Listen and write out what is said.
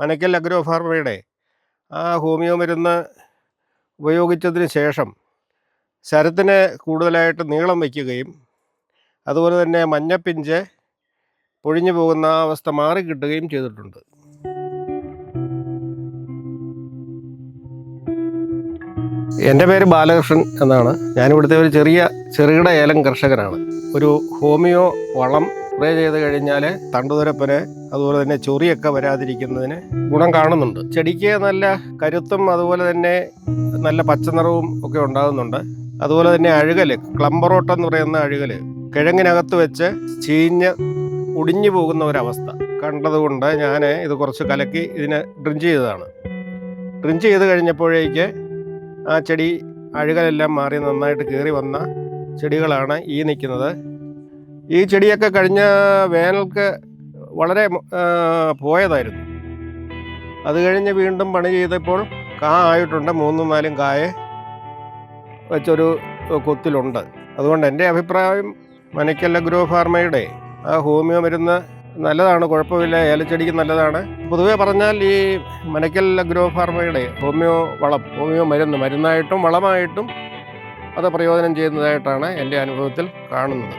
Manakkal agro ഫാർമയുടെ ആ homeo മരുന്ന് ഉപയോഗിച്ചതിന് ശേഷം ശരത്തിന് കൂടുതലായിട്ട് നീളം വയ്ക്കുകയും അതുപോലെ തന്നെ മഞ്ഞപ്പിഞ്ച് പൊഴിഞ്ഞു പോകുന്ന അവസ്ഥ മാറിക്കിട്ടുകയും ചെയ്തിട്ടുണ്ട്. എന്റെ പേര് ബാലകൃഷ്ണൻ എന്നാണ്. ഞാനിവിടുത്തെ ഒരു ചെറിയ ചെറുകിട ഏലം കർഷകനാണ്. ഒരു ഹോമിയോ വളം സ്പ്രേ ചെയ്ത് കഴിഞ്ഞാൽ തണ്ടുതുരപ്പന് അതുപോലെ തന്നെ ചൊറിയൊക്കെ വരാതിരിക്കുന്നതിന് ഗുണം കാണുന്നുണ്ട്. ചെടിക്ക് നല്ല കരുത്തും അതുപോലെ തന്നെ നല്ല പച്ചനിറവും ഒക്കെ ഉണ്ടാകുന്നുണ്ട്. അതുപോലെ തന്നെ അഴുകൽ ക്ലംബറോട്ടം എന്ന് പറയുന്ന അഴുകൽ കിഴങ്ങിനകത്ത് വെച്ച് ചീഞ്ഞ് ഒടിഞ്ഞു പോകുന്ന ഒരവസ്ഥ കണ്ടതുകൊണ്ട് ഞാൻ ഇത് കുറച്ച് കലക്കി ഇതിനെ ഡ്രിഞ്ച് ചെയ്തതാണ്. ഡ്രിഞ്ച് ചെയ്ത് കഴിഞ്ഞപ്പോഴേക്ക് ആ ചെടി അഴുകലെല്ലാം മാറി നന്നായിട്ട് കയറി വന്ന ചെടികളാണ് ഈ നിൽക്കുന്നത്. ഈ ചെടിയൊക്കെ കഴിഞ്ഞ വേനൽക്ക് വളരെ പോയതായിരുന്നു. അത് കഴിഞ്ഞ് വീണ്ടും പണി ചെയ്തപ്പോൾ കാ ആയിട്ടുണ്ട് മൂന്നും നാലും കായ വെച്ചൊരു കൊത്തിലുണ്ട്. അതുകൊണ്ട് എന്റെ അഭിപ്രായം മനക്കല്ല ഗ്രോ ഫാർമയുടെ. ആ ഹോമിയോ മരുന്ന് നല്ലതാണ് കുഴപ്പമില്ല ഏലച്ചെടിക്ക് നല്ലതാണ്. പൊതുവേ പറഞ്ഞാൽ ഈ മനക്കൽ ഗ്രോ ഫാർമയുടെ ഹോമിയോ വളം ഹോമിയോ മരുന്ന് മരുന്നായിട്ടും വളമായിട്ടും അത് പ്രയോജനം ചെയ്യുന്നതായിട്ടാണ് എന്റെ അനുഭവത്തിൽ കാണുന്നത്.